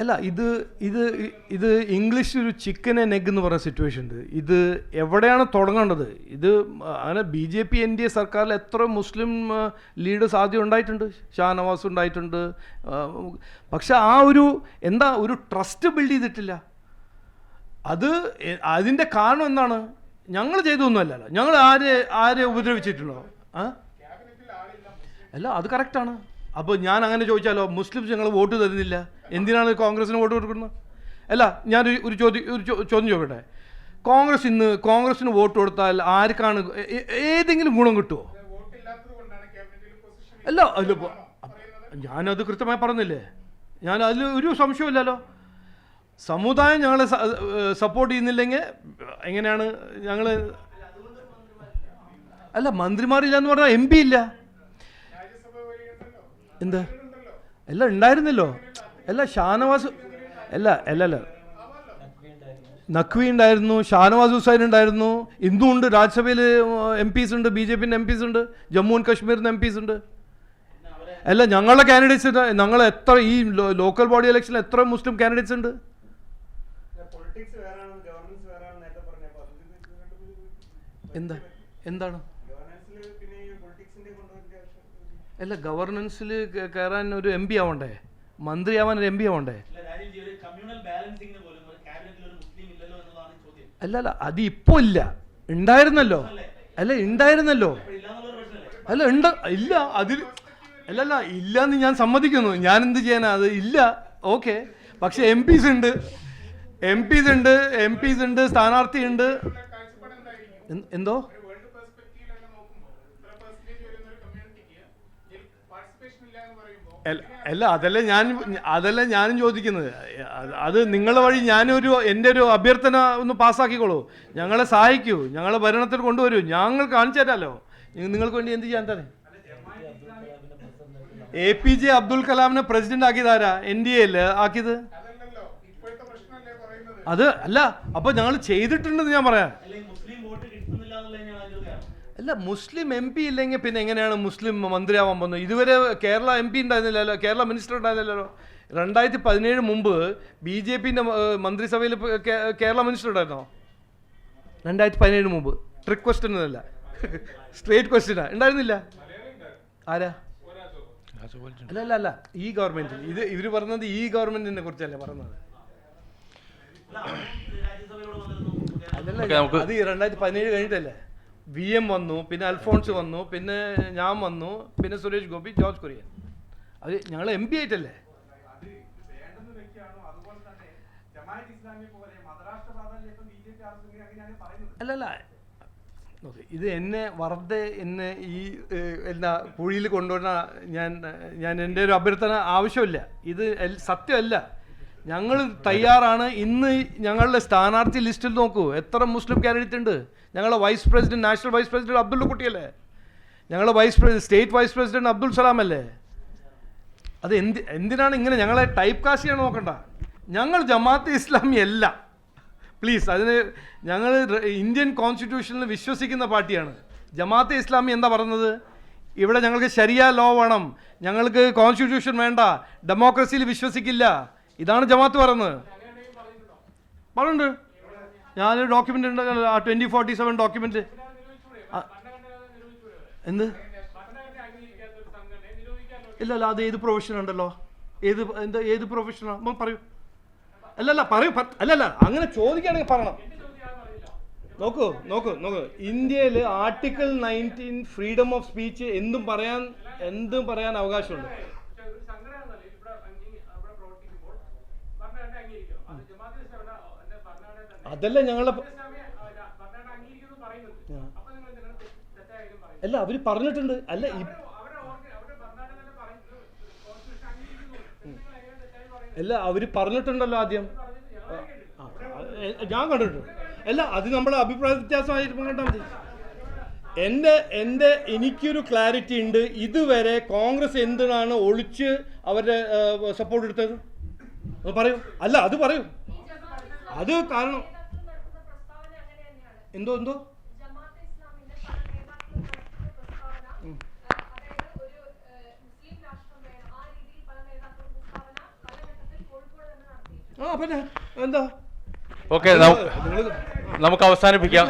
അല്ല ഇത് ഇത് ഇത് ഇംഗ്ലീഷ് ഒരു ചിക്കൻ ആൻഡ് എഗ് എന്ന് പറയുന്ന സിറ്റുവേഷൻ ഉണ്ട്. ഇത് എവിടെയാണ് തുടങ്ങേണ്ടത്? ഇത് അങ്ങനെ B J P N D A സർക്കാരിൽ എത്ര മുസ്ലിം ലീഡേഴ്സ് ആദ്യം ഉണ്ടായിട്ടുണ്ട്? ഷാനവാസ് ഉണ്ടായിട്ടുണ്ട്. പക്ഷെ ആ ഒരു എന്താ ഒരു ട്രസ്റ്റ് ബിൽഡ് ചെയ്തിട്ടില്ല. അത് അതിന്റെ കാരണം എന്താണ്? ഞങ്ങൾ ചെയ്തൊന്നുമല്ലല്ലോ ഞങ്ങൾ ആരെ ആരെ ഉപദ്രവിച്ചിട്ടുണ്ടോ? അല്ല അത് കറക്റ്റാണ് അപ്പോൾ ഞാൻ അങ്ങനെ ചോദിച്ചാലോ മുസ്ലിംസ് ഞങ്ങൾ വോട്ട് തരുന്നില്ല. എന്തിനാണ് കോൺഗ്രസിന് വോട്ട് കൊടുക്കുന്നത്? അല്ല ഞാൻ ഒരു ചോദ്യം ഒരു ചോദ്യം ചോദിക്കട്ടെ? കോൺഗ്രസ് ഇന്ന് കോൺഗ്രസിന് വോട്ട് കൊടുത്താൽ ആർക്കാണ് ഏതെങ്കിലും ഗുണം കിട്ടുമോ അല്ല അല്ല ഞാനത് കൃത്യമായി പറഞ്ഞില്ലേ? ഞാൻ അതിൽ ഒരു സംശയമില്ലല്ലോ സമുദായം ഞങ്ങളെ സപ്പോർട്ട് ചെയ്യുന്നില്ലെങ്കിൽ എങ്ങനെയാണ് ഞങ്ങൾ അല്ല മന്ത്രിമാരില്ല എന്ന് പറഞ്ഞാൽ എം പി ഇല്ല. എന്താ? അല്ല ഉണ്ടായിരുന്നല്ലോ. അല്ല ഷാനവാസ് അല്ല അല്ല അല്ല. നഖ്വി ഉണ്ടായിരുന്നു ഷാനവാസ് ഹുസൈൻ ഉണ്ടായിരുന്നു. ഇന്നും ഉണ്ട് രാജ്യസഭയിൽ എം പീസ് ഉണ്ട് ബി ജെ പിന്റെ എം പീസ് ഉണ്ട് ജമ്മു ആൻഡ് കാശ്മീരിൽ എം പീസ് ഉണ്ട്. അല്ല ഞങ്ങളുടെ കാൻഡിഡേറ്റ്സ് ഞങ്ങൾ എത്ര ഈ ലോക്കൽ ബോഡി ഇലക്ഷനിൽ എത്ര മുസ്ലിം കാൻഡിഡേറ്റ്സ് ഉണ്ട്? എന്താ? എന്താണ്? അല്ല ഗവർണൻസിൽ കയറാൻ ഒരു എം പി ആവണ്ടേ? മന്ത്രിയാവാൻ ഒരു എം പി ആവണ്ടേ? അല്ല അല്ല അത് ഇപ്പോ ഇല്ല. ഉണ്ടായിരുന്നല്ലോ അല്ല? ഉണ്ടായിരുന്നല്ലോ അല്ല ഉണ്ട് ഇല്ല അതിൽ അല്ലല്ല ഇല്ല എന്ന് ഞാൻ സമ്മതിക്കുന്നു. ഞാൻ എന്ത് ചെയ്യാനാ? അത് ഇല്ല. ഓക്കെ. പക്ഷെ എം പിസ് ഉണ്ട്. എം പിസ് ഉണ്ട് എം പിസ് ഉണ്ട് സ്ഥാനാർത്ഥി ഉണ്ട്. എന്ത്- അല്ല- അല്ല അതല്ല ഞാൻ അതല്ല ഞാനും ചോദിക്കുന്നത്. അത് നിങ്ങളെ വഴി ഞാനൊരു എന്റെ ഒരു അഭ്യർത്ഥന ഒന്ന് പാസ്സാക്കിക്കോളൂ. ഞങ്ങളെ സഹായിക്കൂ. ഞങ്ങളെ ഭരണത്തിൽ കൊണ്ടുവരൂ. ഞങ്ങൾ കാണിച്ചു തരാമല്ലോ നിങ്ങൾക്ക് വേണ്ടി എന്ത് ചെയ്യാൻ തന്നെ? എ പി ജെ അബ്ദുൽ കലാമിനെ പ്രസിഡന്റ് ആക്കിയതാരാ എൻ ഡി എയിൽ ആക്കിയത്? അതല്ലല്ലോ. ഇപ്പോഴത്തെ പ്രശ്നമല്ലേ പറയുന്നത്? അത് അല്ല അപ്പൊ ഞങ്ങൾ ചെയ്തിട്ടുണ്ടെന്ന് ഞാൻ പറയാം അല്ലെങ്കിൽ മുസ്ലിം വോട്ട് കിട്ടുന്നില്ല എന്നുള്ളത് തന്നെയാണ് അതിന്റെ ഒരു കാരണം അല്ല മുസ്ലിം എം പി ഇല്ലെങ്കിൽ പിന്നെ എങ്ങനെയാണ് മുസ്ലിം മന്ത്രിയാവാൻ പോകുന്നത്? ഇതുവരെ കേരള എം പി ഉണ്ടായിരുന്നില്ലല്ലോ കേരള മിനിസ്റ്റർ ഉണ്ടായിരുന്നില്ലല്ലോ. രണ്ടായിരത്തി പതിനേഴ് മുമ്പ് ബി ജെ പിന്റെ മന്ത്രിസഭയിൽ കേരള മിനിസ്റ്റർ ഉണ്ടായിരുന്നോ? രണ്ടായിരത്തി പതിനേഴ് മുമ്പ് ട്രിക് ക്വസ്റ്റ്യൻ അല്ല സ്ട്രേറ്റ് ക്വസ്റ്റ്യനാ ഉണ്ടായിരുന്നില്ല? ആരാ? അല്ല അല്ല അല്ല. ഈ ഗവൺമെന്റ് ഇത് ഇവർ പറഞ്ഞത് ഈ ഗവൺമെന്റിനെ കുറിച്ചല്ലേ പറഞ്ഞത്? അതല്ല അത് രണ്ടായിരത്തി പതിനേഴ് കഴിഞ്ഞിട്ടല്ലേ? വി എം വന്നു പിന്നെ അൽഫോൺസ് വന്നു പിന്നെ ഞാൻ വന്നു പിന്നെ സുരേഷ് ഗോപി ജോർജ് കുര്യൻ. അത് ഞങ്ങൾ എം ആയിട്ടല്ലേ ബി പറയുന്നത് അല്ലല്ല. ഇത് എന്നെ വെറുതെ എന്നെ ഈ എന്താ കുഴിയിൽ കൊണ്ടുവരുന്ന ഞാൻ ഞാൻ എന്റെ ഒരു അഭ്യർത്ഥന ആവശ്യമില്ല. ഇത് സത്യമല്ല. ഞങ്ങൾ തയ്യാറാണ്. ഇന്ന് ഞങ്ങളുടെ സ്ഥാനാർത്ഥി ലിസ്റ്റിൽ നോക്കൂ. എത്ര മുസ്ലിം കാൻഡിഡേറ്റ് ഉണ്ട്? ഞങ്ങളുടെ vice president national vice president Abdul കുട്ടിയല്ലേ ഞങ്ങളുടെ vice president state vice president Abdul Salam അല്ലേ അത് എന്ത് എന്തിനാണ് ഇങ്ങനെ ഞങ്ങളെ ടൈപ്പ് കാസ്റ്റ് ചെയ്യാൻ നോക്കണ്ട? ഞങ്ങൾ ജമാഅത്ത് ഇസ്ലാമി അല്ല. പ്ലീസ് അതിന് ഞങ്ങൾ ഇന്ത്യൻ കോൺസ്റ്റിറ്റ്യൂഷനിൽ വിശ്വസിക്കുന്ന പാർട്ടിയാണ്. ജമാഅത്തെ ഇസ്ലാമി എന്താ പറയുന്നത് ഇവിടെ ഞങ്ങൾക്ക് ശരിയ ലോ വേണം. ഞങ്ങൾക്ക് കോൺസ്റ്റിറ്റ്യൂഷൻ വേണ്ട. ഡെമോക്രസിയിൽ വിശ്വസിക്കില്ല. ഇതാണ് ജമാത്ത് പറയുന്നത്. പറഞ്ഞുണ്ട് ഞാനൊരു ഡോക്യുമെന്റ് ഉണ്ട് ആ ട്വന്റി ഫോർട്ടി സെവൻ ഡോക്യുമെന്റ് എന്ത്? ഇല്ല അല്ല അത് ഏത് പ്രൊഫഷൻ ഉണ്ടല്ലോ? ഏത് എന്താ ഏത് പ്രൊഫഷനാണ് പറയൂ. അല്ലല്ല പറയൂ അല്ലല്ല അങ്ങനെ ചോദിക്കുകയാണെങ്കിൽ പറയണം. നോക്കൂ നോക്കൂ നോക്കൂ. ഇന്ത്യയിൽ article nineteen freedom of speech എന്തും പറയാൻ എന്തും പറയാൻ അവകാശമുണ്ട് പക്ഷെ ഒരു സംഘടനയാണല്ലോ ഇവിടെ അംഗീ- അവിടെ പ്രവർത്തിക്കുമ്പോൾ ഭരണഘടന അംഗീകരിക്കണം അത് ജമാഅത്ത് ഇസ്ലാമിയുടെ എന്റെ ഭരണഘടന തന്നെ അതല്ല ഞങ്ങളുടെ പ- ഇസ്ലാമിയെ ആ, ര- ഭരണഘടന അംഗീകരിക്കുന്നു പറയുന്നത് അപ്പൊ നിങ്ങൾ എന്തിനാണ് തെ- തെറ്റായ കാര്യം പറയുന്നത് അല്ല അവർ പറഞ്ഞിട്ടുണ്ട് അല്ല ഈ അവരുടെ ഓർഗ- അവരുടെ ഭരണഘടന തന്നെ പറയുന്നത് കോൺസ്റ്റിറ്റ്യൂഷൻ അംഗീകരിക്കുന്നു ഞങ്ങളെ അല്ല അവർ പറഞ്ഞിട്ടുണ്ട്. അല്ല അല്ല അവർ പറഞ്ഞിട്ടുണ്ടല്ലോ ആദ്യം. ഞാൻ കണ്ടിട്ടുണ്ട്. അല്ല അത് നമ്മളെ അഭിപ്രായ വ്യത്യാസമായിട്ട് കണ്ടാൽ മതി. എന്റെ എന്റെ എനിക്കൊരു ക്ലാരിറ്റി ഉണ്ട്. ഇതുവരെ കോൺഗ്രസ് എന്തിനാണ് ഒളിച്ച് അവരുടെ സപ്പോർട്ട് എടുത്തത്? പറയൂ. അല്ല അത് പറയൂ. അത് കാരണം എന്തോ എന്തോ? ആ പിന്നെ എന്താ? ഓക്കെ നമുക്ക് അവസാനിപ്പിക്കാം.